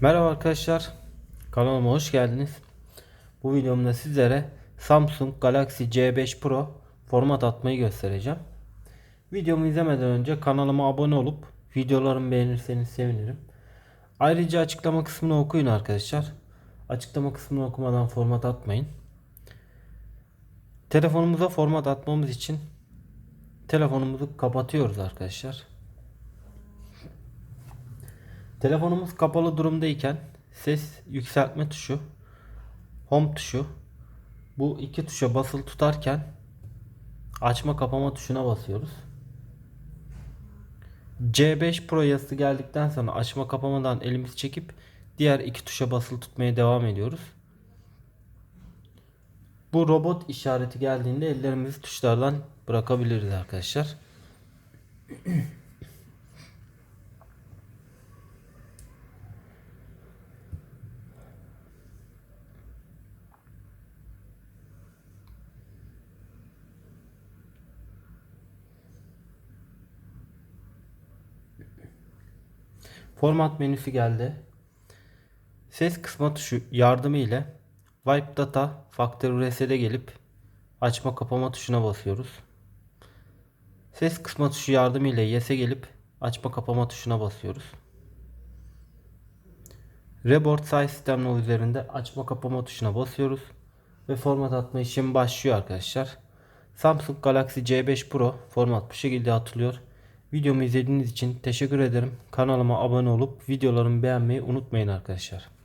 Merhaba arkadaşlar. Kanalıma hoş geldiniz. Bu videomda sizlere Samsung Galaxy C5 Pro format atmayı göstereceğim. Videomu izlemeden önce kanalıma abone olup videolarımı beğenirseniz sevinirim. Ayrıca açıklama kısmını okuyun arkadaşlar. Açıklama kısmını okumadan format atmayın. Telefonumuza format atmamız için telefonumuzu kapatıyoruz arkadaşlar. Telefonumuz kapalı durumdayken ses yükseltme tuşu, home tuşu bu iki tuşa basılı tutarken açma kapama tuşuna basıyoruz. C5 Pro yazısı geldikten sonra açma kapamadan elimizi çekip diğer iki tuşa basılı tutmaya devam ediyoruz. Bu robot işareti geldiğinde ellerimizi tuşlardan bırakabiliriz arkadaşlar. Format menüsü geldi. Ses kısma tuşu yardımı ile Wipe Data Factory Reset'e gelip açma kapama tuşuna basıyoruz. Ses kısma tuşu yardımı ile Yes'e gelip açma kapama tuşuna basıyoruz. Reboard Size sistemle üzerinde açma kapama tuşuna basıyoruz ve format atma işlemi başlıyor arkadaşlar. Samsung Galaxy C5 Pro format bu şekilde atılıyor. Videomu izlediğiniz için teşekkür ederim. Kanalıma abone olup videolarımı beğenmeyi unutmayın arkadaşlar.